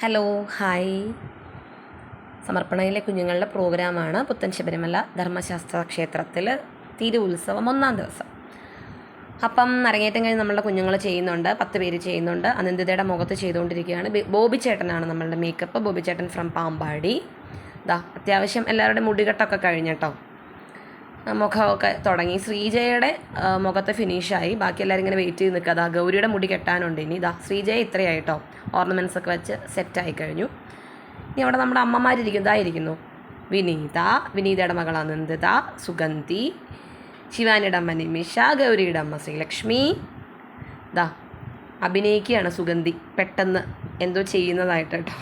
Hello hi. സമർപ്പണയിലെ കുഞ്ഞുങ്ങളുടെ പ്രോഗ്രാമാണ് പുത്തൻ ശബരിമല ധർമ്മശാസ്ത്ര ക്ഷേത്രത്തിൽ തിരു ഉത്സവം ഒന്നാം ദിവസം. അപ്പം അരങ്ങേറ്റം കഴിഞ്ഞ് നമ്മളുടെ കുഞ്ഞുങ്ങൾ ചെയ്യുന്നുണ്ട് പത്ത് പേര് ചെയ്യുന്നുണ്ട്. അനന്തിതയുടെ മുഖത്ത് ചെയ്തുകൊണ്ടിരിക്കുകയാണ്. ബോബി ചേട്ടനാണ് നമ്മളുടെ മേക്കപ്പ് ബോബി ചേട്ടൻ ഫ്രം പാമ്പാടി. ദാ അത്യാവശ്യം എല്ലാവരുടെയും മുടികെട്ടൊക്കെ കഴിഞ്ഞട്ടോ ആ, മുഖമൊക്കെ തുടങ്ങി. ശ്രീജയുടെ മുഖത്തെ ഫിനിഷായി ബാക്കി എല്ലാവരും ഇങ്ങനെ വെയിറ്റ് ചെയ്ത് നിൽക്കുക. അതാ ഗൗരിയുടെ മുടി കെട്ടാനുണ്ട്. ഇനി ഇതാ ശ്രീജയ ഇത്രയായിട്ടോ. ഓർണമെന്റ്സ് ഒക്കെ വെച്ച് സെറ്റായി കഴിഞ്ഞു. ഇനി അവിടെ നമ്മുടെ അമ്മമാരിരിക്കും. ഇതായിരിക്കുന്നു വിനീത വിനീതയുടെ മകൾ അനന്ദിത സുഗന്ധി ശിവാനിയുടെ അമ്മ നിമിഷ ഗൗരിയുടെ അമ്മ ശ്രീലക്ഷ്മി. ദാ അഭിനയിക്കുകയാണ് സുഗന്ധി. പെട്ടെന്ന് എന്തോ ചെയ്യുന്നതായിട്ട് കേട്ടോ.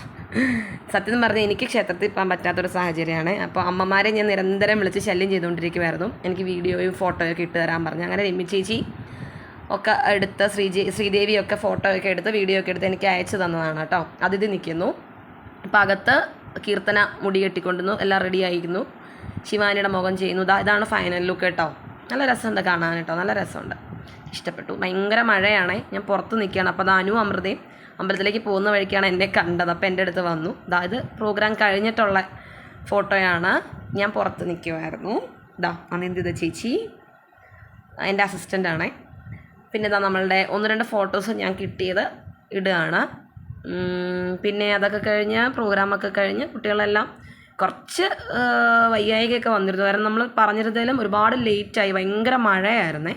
സത്യം പറഞ്ഞാൽ എനിക്ക് ക്ഷേത്രത്തിൽ പോകാൻ പറ്റാത്തൊരു സാഹചര്യമാണ്. അപ്പോൾ അമ്മമാരെ ഞാൻ നിരന്തരം വിളിച്ച് ശല്യം ചെയ്തുകൊണ്ടിരിക്കുമായിരുന്നു എനിക്ക് വീഡിയോയും ഫോട്ടോയൊക്കെ ഇട്ട് തരാൻ പറഞ്ഞു. അങ്ങനെ രമ്യ ചേച്ചി ഒക്കെ എടുത്ത് ശ്രീജി ശ്രീദേവിയൊക്കെ ഫോട്ടോ ഒക്കെ എടുത്ത് വീഡിയോ ഒക്കെ എടുത്ത് എനിക്ക് അയച്ചു തന്നതാണ് കേട്ടോ. അതിഥി നിൽക്കുന്നു. അപ്പോൾ അകത്ത് കീർത്തന മുടി കെട്ടിക്കൊണ്ടുന്നു എല്ലാം റെഡി ആയിരുന്നു ശിവാനിയുടെ മുഖം ചെയ്യുന്നു. ഇതാ ഇതാണ് ഫൈനൽ ലുക്ക് കേട്ടോ. നല്ല രസമുണ്ട് കാണാൻ കേട്ടോ. നല്ല രസമുണ്ട്. ഇഷ്ടപ്പെട്ടു. ഭയങ്കര മഴയാണേ. ഞാൻ പുറത്ത് നിൽക്കുകയാണ്. അപ്പോൾ അനു അമൃതയും അമ്പലത്തിലേക്ക് പോകുന്ന വഴിക്കാണ് എന്നെ കണ്ടത്. അപ്പോൾ എന്റെ അടുത്ത് വന്നു. അതായത് പ്രോഗ്രാം കഴിഞ്ഞിട്ടുള്ള ഫോട്ടോയാണ് ഞാൻ പുറത്ത് നിൽക്കുമായിരുന്നു ഇതാ അനിന്ദിത ചേച്ചി? എന്റെ അസിസ്റ്റന്റാണേ പിന്നെ ഇതാ നമ്മളുടെ ഒന്ന് രണ്ട് ഫോട്ടോസ് ഞാൻ കിട്ടിയത് ഇടുകയാണ്. പിന്നെ അതൊക്കെ കഴിഞ്ഞ് പ്രോഗ്രാമൊക്കെ കഴിഞ്ഞ് കുട്ടികളെല്ലാം കുറച്ച് വയ്യായികയൊക്കെ വന്നിരുന്നു. കാരണം നമ്മൾ പറഞ്ഞിരുന്നതിലും ഒരുപാട് ലേറ്റായി ഭയങ്കര മഴയായിരുന്നേ.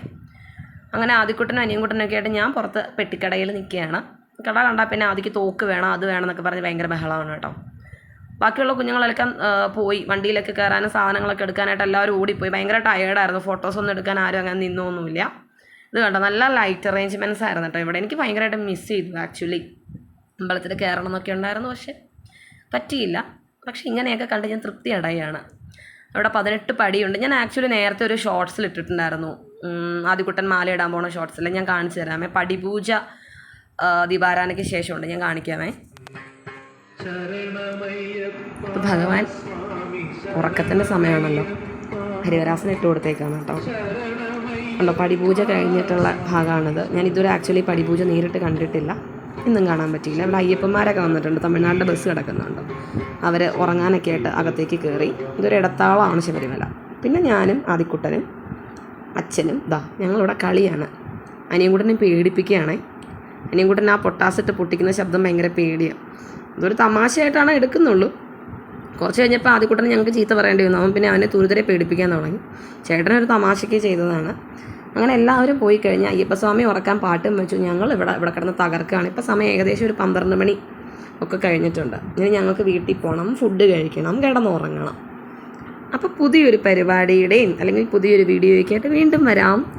അങ്ങനെ ആദ്യക്കുട്ടനും അനിയൻകുട്ടനൊക്കെ ആയിട്ട് ഞാൻ പുറത്ത് പെട്ടിക്കടയിൽ നിൽക്കുകയാണ്. കട കണ്ടാൽ പിന്നെ ആദ്യക്ക് തോക്ക് വേണം അത് വേണം എന്നൊക്കെ പറഞ്ഞ് ഭയങ്കര ബഹളമാണ് കേട്ടോ. ബാക്കിയുള്ള കുഞ്ഞുങ്ങളെല്ലാം പോയി വണ്ടിയിലൊക്കെ കയറാനും സാധനങ്ങളൊക്കെ എടുക്കാനായിട്ട് എല്ലാവരും ഓടിപ്പോയി. ഭയങ്കര ടയേർഡായിരുന്നു ഫോട്ടോസൊന്നും എടുക്കാൻ ആരും അങ്ങനെ നിന്നൊന്നുമില്ല. ഇത് കണ്ടോ? നല്ല ലൈറ്റ് അറേഞ്ച്മെന്റ്സ് ആയിരുന്നു കേട്ടോ ഇവിടെ. എനിക്ക് ഭയങ്കരമായിട്ട് മിസ് ചെയ്തു ആക്ച്വലി അമ്പലത്തിൽ കയറണം എന്നൊക്കെ ഉണ്ടായിരുന്നു പക്ഷേ പറ്റിയില്ല. പക്ഷേ ഇങ്ങനെയൊക്കെ കണ്ട് ഞാൻ തൃപ്തി അടയാണ് അവിടെ പതിനെട്ട് പടിയുണ്ട്. ഞാൻ ആക്ച്വലി നേരത്തെ ഒരു ഷോർട്സിൽ ഇട്ടിട്ടുണ്ടായിരുന്നു. ആദ്യക്കുട്ടൻ മാല ഇടാൻ പോണ ഷോർട്സിൽ ഞാൻ കാണിച്ചു തരാമേ പടിപൂജ ദീപാരാധനയ്ക്ക് ശേഷമുണ്ട്. ഞാൻ കാണിക്കാമേ. അപ്പോൾ ഭഗവാൻ ഉറക്കത്തിന്റെ സമയമാണല്ലോ. ഹരിവരാസന ഇട്ട് കൊടുത്തേക്കാണ് കേട്ടോ. ഉണ്ടോ പടിപൂജ കഴിഞ്ഞിട്ടുള്ള ഭാഗമാണിത്. ഞാൻ ഇതുവരെ ആക്ച്വലി പടിപൂജ നേരിട്ട് കണ്ടിട്ടില്ല. ഇന്നും കാണാൻ പറ്റിയില്ല. ഇവിടെ അയ്യപ്പന്മാരൊക്കെ വന്നിട്ടുണ്ട്. തമിഴ്നാടിന്റെ ബസ് കിടക്കുന്നുണ്ട്. അവർ ഉറങ്ങാനൊക്കെ ആയിട്ട് അകത്തേക്ക് കയറി ഇതൊരു ഇടത്താളമാണ് ശബരിമല. പിന്നെ ഞാനും ആദിക്കുട്ടനും അച്ഛനും ദാ ഞങ്ങളിവിടെ കളിയാണ്. അനിയൻകുട്ടനെ പേടിപ്പിക്കുകയാണേ. അനിയൻകുട്ടൻ ആ പൊട്ടാസിട്ട് പൊട്ടിക്കുന്ന ശബ്ദം ഭയങ്കര പേടിയാണ് അതൊരു തമാശയായിട്ടാണ് എടുക്കുന്നുള്ളൂ. കുറച്ച് കഴിഞ്ഞപ്പോൾ ആദ്യക്കുട്ടനെ ഞങ്ങൾക്ക് ചീത്ത പറയേണ്ടി വന്നു. അവൻ പിന്നെ അവനെ തുരിതരെ പേടിപ്പിക്കാൻ തുടങ്ങി. ചേട്ടനൊരു തമാശയ്ക്ക് ചെയ്തതാണ്. അങ്ങനെ എല്ലാവരും പോയി കഴിഞ്ഞ് അയ്യപ്പസ്വാമി ഉറക്കാൻ പാട്ടും വെച്ചു. ഞങ്ങൾ ഇവിടെ ഇവിടെ കിടന്ന് തകർക്കുകയാണ്. ഇപ്പോൾ സമയം ഏകദേശം ഒരു പന്ത്രണ്ട് മണി ഒക്കെ കഴിഞ്ഞിട്ടുണ്ട്. ഇനി ഞങ്ങൾക്ക് വീട്ടിൽ പോകണം ഫുഡ് കഴിക്കണം കിടന്നുറങ്ങണം. അപ്പോൾ പുതിയൊരു പരിപാടിയുടെയും അല്ലെങ്കിൽ പുതിയൊരു വീഡിയോയ്ക്കായിട്ട് വീണ്ടും വരാം.